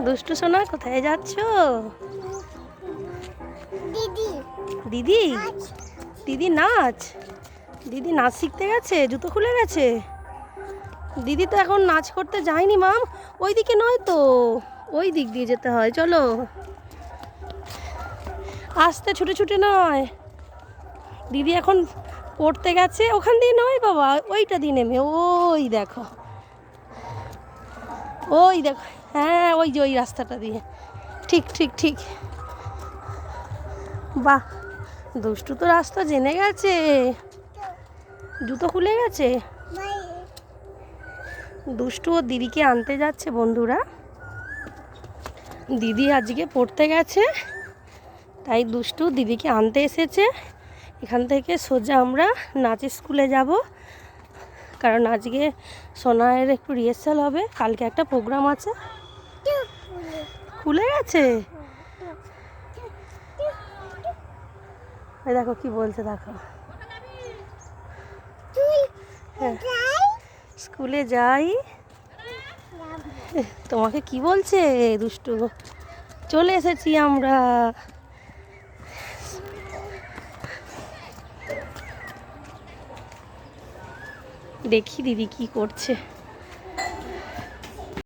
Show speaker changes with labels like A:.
A: দুষ্টু সোনা কোথায় যাচ্ছ?
B: দিদি।
A: দিদি? দিদি নাচ? দিদি নাচ শিখতে গেছে? জুতো খুলে গেছে? দিদি তো এখন নাচ করতে যায়নি মাম। ওই দিকে নয় তো। ওই দিক দিয়ে যেতে হয় চলো। আসতে ছুটে ছুটে নয়। দিদি এখন পড়তে গেছে। ওখান দিয়ে নয় বাবা ওইটা দিয়ে নেমে। ওই দেখো। ওই দেখো হ্যাঁ ওই যে ওই রাস্তাটা দিয়ে। ঠিক ঠিক ঠিক। বাহ, দুষ্টু তো রাস্তা জেনে গেছে। জুতো খুলে গেছে? দুষ্টু ও দিদিকে আনতে যাচ্ছে বন্ধুরা। দিদি আজকে পড়তে গেছে, তাই দুষ্টু দিদিকে আনতে এসেছে। এখান থেকে সোজা আমরা নাচের স্কুলে যাব। কারণ আজকে সোনায়ের একটু রিহার্সাল হবে, কালকে একটা প্রোগ্রাম আছে। খুলে গেছে? দেখো কি বলছে, দেখো। হ্যাঁ। স্কুলে যাই। তোমাকে কি বলছে দুষ্টু? চলে এসেছি আমরা। দেখি দিদি কি করছে।